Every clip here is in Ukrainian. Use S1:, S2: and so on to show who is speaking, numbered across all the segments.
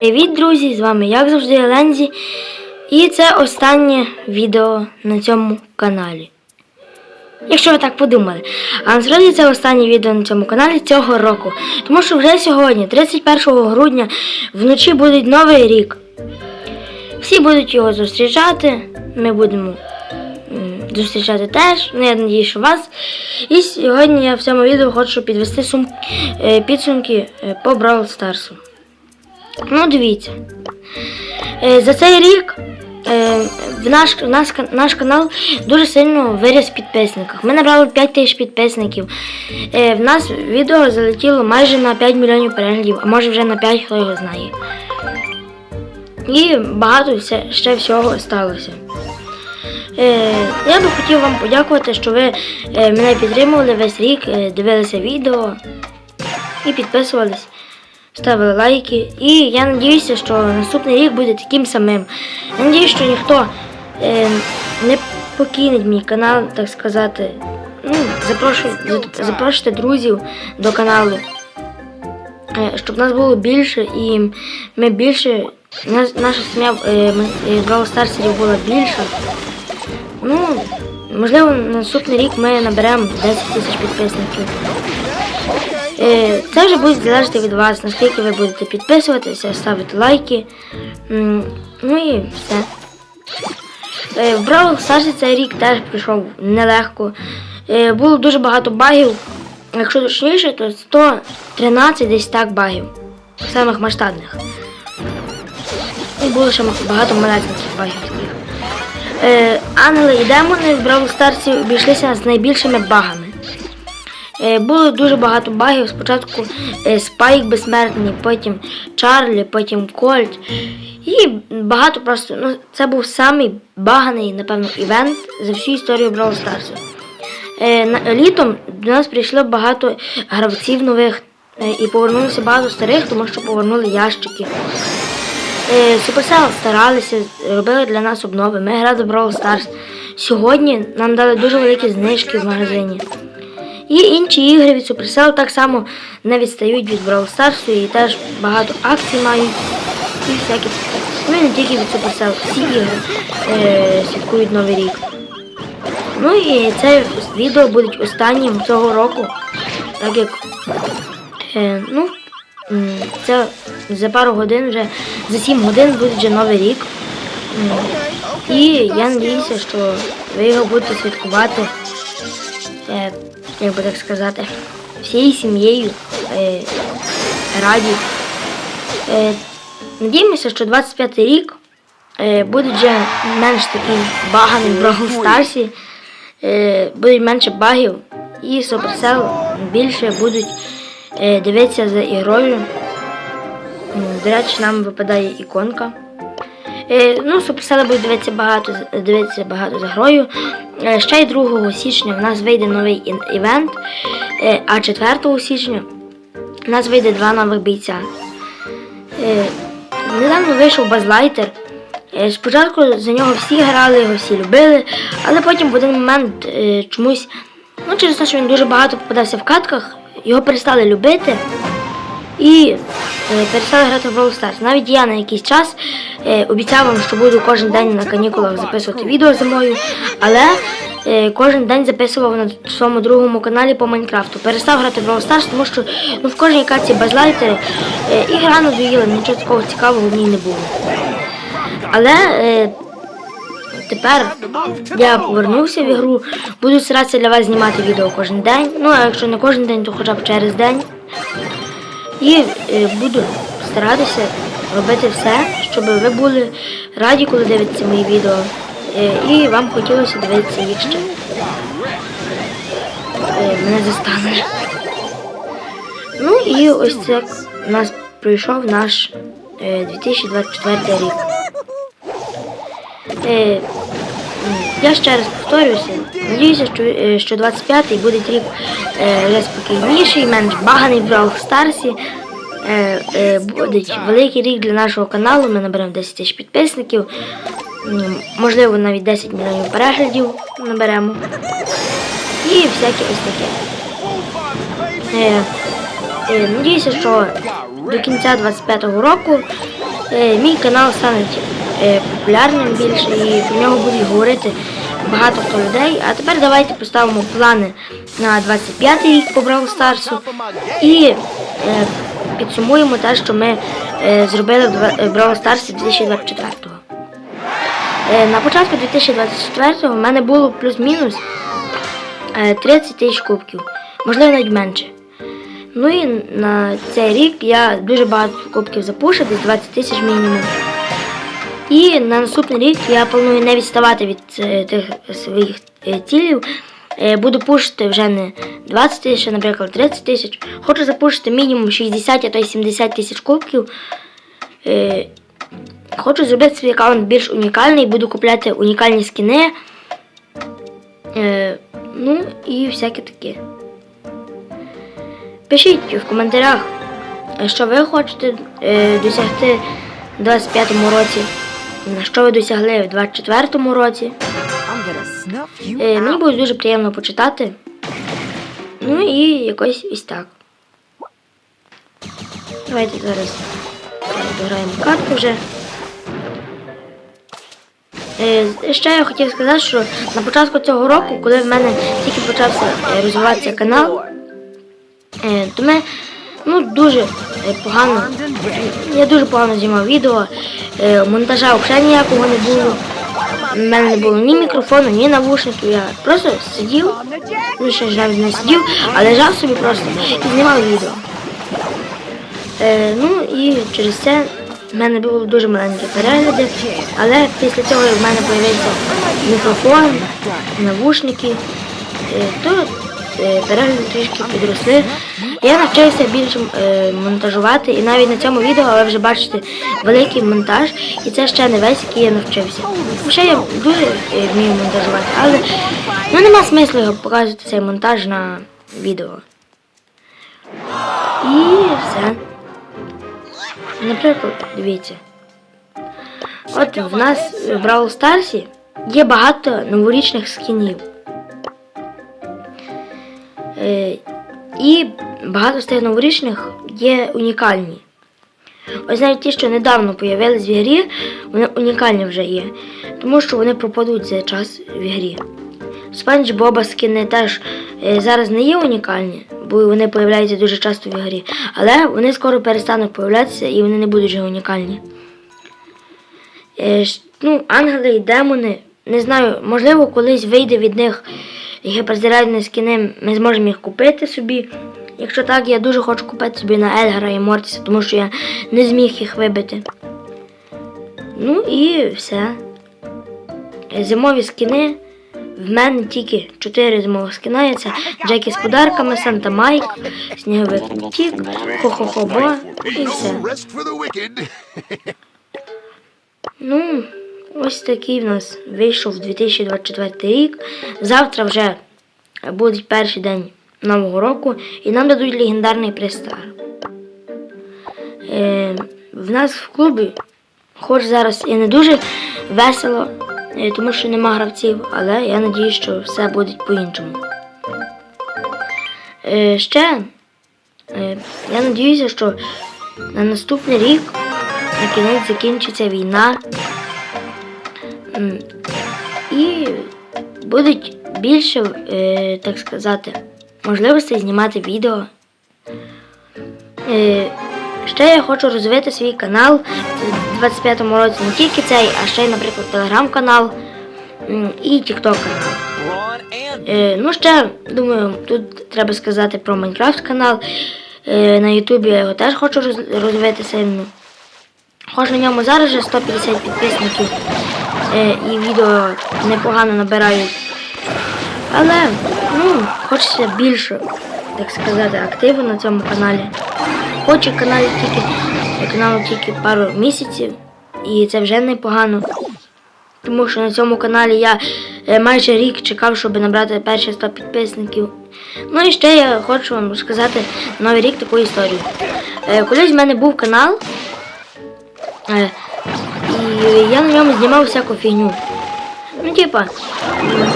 S1: Привіт, друзі! З вами, як завжди, Лензі. І це останнє відео на цьому каналі. Якщо ви так подумали. А насправді це останнє відео на цьому каналі цього року. Тому що вже сьогодні, 31 грудня, вночі буде новий рік. Всі будуть його зустрічати. Ми будемо зустрічати теж. Ну, я надію, що вас. І сьогодні я в цьому відео хочу підвести сум... е, підсумки е, по Brawl Старсу. Ну, дивіться. Е, За цей рік е, в наш, наш, наш канал дуже сильно виріс в підписниках. Ми набрали 5 тисяч підписників. Е, В нас відео залетіло майже на 5 мільйонів переглядів, а може вже на 5, хто його знає. І багато все- ще всього сталося. Я би хотів вам подякувати, що ви мене підтримували весь рік, дивилися відео і підписувались, ставили лайки. І я надіюся, що наступний рік буде таким самим. Я надіюся, що ніхто е, не покине мій канал, так сказати. Ну, запрошуй, запрошуйте друзів до каналу, е, щоб нас було більше і ми більше. нас- Наша сім'я е, ми- е, Brawl Старсерів була більша. Ну, можливо, наступний рік ми наберемо 10 тисяч підписників. Е, Це вже буде залежати від вас, наскільки ви будете підписуватися, ставити лайки. Ну і все. Е, В Brawl Stars цей рік теж прийшов нелегко. Е, Було дуже багато багів. Якщо точніше, то 113 десь так багів. Самих масштабних. І було ще багато маленьких багів Ангели і демони в Brawl Stars обійшлися з найбільшими багами. Е, Було дуже багато багів. Спочатку е, Спайк безсмертний, потім Чарлі, потім Кольт. І багато просто. Ну, це був самий баганий, напевно, івент за всю історію Brawl Stars. Е, Літом до нас прийшло багато гравців нових і повернулося багато старих, тому що повернули ящики. Supercell старалися, робили для нас обнови. Ми грали в Brawl Stars. Сьогодні нам дали дуже великі знижки в магазині. І інші ігри від Supercell так само не відстають від Brawl Stars і теж багато акцій мають. І всякі. Ну і не тільки від Supercell, всі ігри е, святкують Новий рік. Ну і це відео буде останнім цього року, так як е, ну, це за пару годин вже, за 7 годин буде вже Новий рік. І я надіюся, що ви його будете святкувати, е, як би так сказати, всією сім'єю е, раді. Е, Надіємося, що 25 рік е, буде вже менш такий баганий в Brawl Старсі, е, буде менше багів і Supercell більше будуть е, дивитися за ігрою. До речі, нам випадає іконка. Е, ну, Supercell буде дивитися багато, дивитися багато за грою. Е, ще й 2 січня в нас вийде новий івент, е, а 4 січня в нас вийде два нових бійця. Недавно вийшов Базлайтер. Спочатку за нього всі грали, його всі любили, але потім в один момент чомусь, ну через те, що він дуже багато попадався в катках, його перестали любити і е, перестали грати в Brawl Stars. Навіть я на якийсь час е, обіцяв вам, що буду кожен день на канікулах записувати відео зимою, але е, кожен день записував на своєму другому каналі по Майнкрафту. Перестав грати в Brawl Stars, тому що ну, в кожній каці базлайтери е, і гра надоїла, нічого такого цікавого в ній не було. Але тепер я повернувся в ігру, буду старатися для вас знімати відео кожен день. Ну а якщо не кожен день, то хоча б через день. І е, буду старатися робити все, щоб ви були раді, коли дивитеся мої відео. Е, і вам хотілося дивитися їх ще. Е, мене застане. Ну і ось так у нас пройшов наш е, 2024 рік. Я ще раз повторюся, надіюся, що, е, що 25-й буде рік вже спокійніший, менш баганий в Brawl Старсі. Е, е, буде великий рік для нашого каналу, ми наберемо 10 тисяч підписників, можливо навіть 10 мільйонів переглядів наберемо. І всяке ось таке. Е, надіюся, що до кінця 25-го року мій канал стане е, популярним більше і про нього будуть говорити багато хто людей. А тепер давайте поставимо плани на 25 рік по Brawl Старсу і е, підсумуємо те, що ми е, зробили в е, Brawl Старсі 2024-го. Е, На початку 2024-го в мене було плюс-мінус е, 30 тисяч кубків, можливо навіть менше. Ну і на цей рік я дуже багато кубків запушив, десь 20 тисяч мінімум. І на наступний рік я планую не відставати від е, тих своїх е, цілів. Е, Буду пушити вже не 20 тисяч, а, наприклад, 30 тисяч. Хочу запушити мінімум 60, а то й 70 тисяч кубків. Хочу зробити свій аккаунт більш унікальний, буду купляти унікальні скини. Е, ну і всяке таке. Пишіть в коментарях, що ви хочете досягти в 25-му році, на що ви досягли в 24-му році. Е, мені буде дуже приємно почитати. Ну і якось ось так. Давайте зараз дограємо карту вже. Е, Ще я хотів сказати, що на початку цього року, коли в мене тільки почався е, розвиватися канал, е, то ми ну, дуже погано. Я дуже погано знімав відео, е, монтажа взагалі ніякого не було. У мене не було ні мікрофону, ні навушників. Я просто сидів, ну ще ж не сидів, а лежав собі просто і знімав відео. Е, ну і через це в мене було дуже маленькі перегляди, але після цього в мене з'явився мікрофон, навушники, е, то е, перегляди трішки підросли. Я навчився більше е, монтажувати і навіть на цьому відео ви вже бачите великий монтаж, і це ще не весь, який я навчився. Ще я дуже е, вмію монтажувати, але ну, нема смислу його показувати цей монтаж на відео. І все. Наприклад, дивіться. От в нас в Brawl Старсі є багато новорічних скінів. І багато з тих новорічних є унікальні. Ось навіть ті, що недавно появились в грі, вони унікальні вже є, тому що вони пропадуть за час в грі. Спанч Боба скини теж е, зараз не є унікальні, бо вони появляються дуже часто в грі, але вони скоро перестануть появлятися і вони не будуть вже унікальні. Е, ну, ангели і демони, не знаю, можливо, колись вийде від них гіперзарядні скини, ми зможемо їх купити собі. Якщо так, я дуже хочу купити собі на Ельгара і Мортіса, тому що я не зміг їх вибити. Ну і все. Зимові скини. В мене тільки 4 зимових скина. є. Це Джекі з подарками, Санта Майк, Сніговик Тік, Хо-Хо-Хо-Бо і все. Ну, ось такий в нас вийшов 2024 рік. Завтра вже буде перший день Нового року і нам дадуть легендарний пристар. Е, в нас в клубі, хоч зараз і не дуже весело, е, тому що нема гравців, але я надію, що все буде по-іншому. Е, ще е, я надіюся, що на наступний рік на кінець закінчиться війна. І будуть більше, е, так сказати, можливостей знімати відео. Е, Ще я хочу розвити свій канал у 25-му році не тільки цей, а ще й, наприклад, телеграм-канал і тікток канал. Е, ну, ще, думаю, тут треба сказати про Майнкрафт канал. На Ютубі я його теж хочу роз- розвити сильно. Хоч на ньому зараз вже 150 підписників і відео непогано набирають. Але ну, хочеться більше, так сказати, активу на цьому каналі. Хочу канал тільки, каналу тільки пару місяців, і це вже непогано. Тому що на цьому каналі я е, майже рік чекав, щоб набрати перші 100 підписників. Ну і ще я хочу вам розказати новий рік таку історію. Е, Колись в мене був канал, е, і я на ньому знімав всяку фігню. Ну, типа,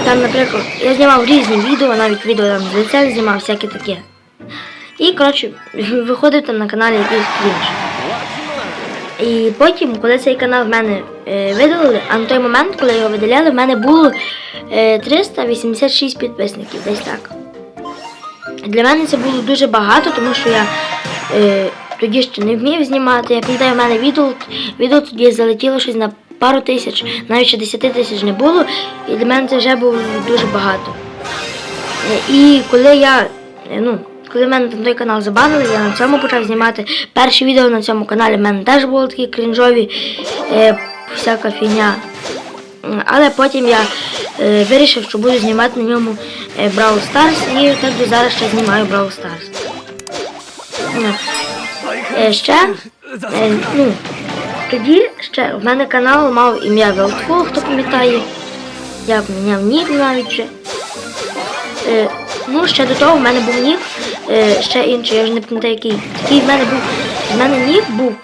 S1: там, наприклад, я знімав різні відео, навіть відео там з лиця знімав, всяке таке. І, коротше, виходив там на каналі якийсь крінж. І потім, коли цей канал в мене е, видалили, а на той момент, коли його видаляли, в мене було е, 386 підписників, десь так. Для мене це було дуже багато, тому що я е, тоді ще не вмів знімати. Я пам'ятаю, в мене відео, відео тоді залетіло щось на пару тисяч, навіть ще 10 тисяч не було, і для мене це вже було дуже багато. І коли я, ну, коли мене на той канал забанили, я на цьому почав знімати. Перші відео на цьому каналі в мене теж були такі крінжові, е, всяка фігня. Але потім я е, вирішив, що буду знімати на ньому е, Brawl Stars і так зараз ще знімаю Brawl Stars. Е, ще, е, ну, тоді ще в мене канал мав ім'я Велтфул, хто пам'ятає. Я поміняв нік навіть вже. Е, ну, ще до того в мене був нік, ще інший, я вже не пам'ятаю який. Такий в мене був. В мене нік був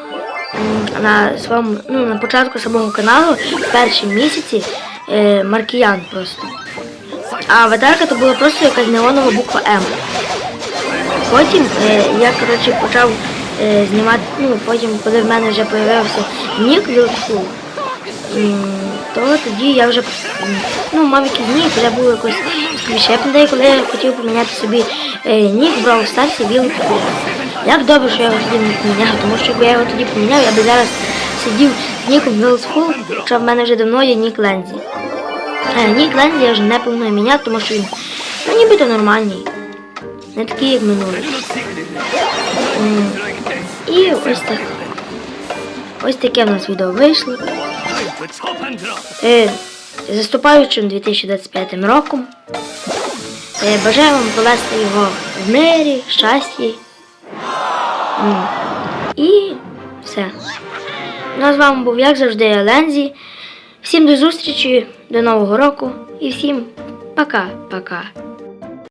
S1: на своєму, ну, на початку самого каналу, в перші місяці, Маркіян просто. А аватарка то була просто якась неонова буква М. Потім я коротше почав знімати, ну потім, коли в мене вже з'явився нік Вілфул, то тоді я вже ну, мав якийсь нік, вже було якось сквіше. Коли я хотів поміняти собі е, нік в Brawl Stars Вілфул. Як добре, що я його тоді не поміняв, тому що якби я його тоді поміняв, я би зараз сидів з ніком Вілфул, хоча в мене вже давно є нік Лензі. Е, нік Лензі я вже не планую міняти, тому що він ну, нібито нормальний. Не такий, як минулий. І ось так. Ось таке в нас відео вийшло. Е, Заступаючим 2025 роком. Е, Бажаю вам провести його в мирі, щасті. І все. Ну з вами був, як завжди, Лензі. Всім до зустрічі, до Нового року і всім пока-пока.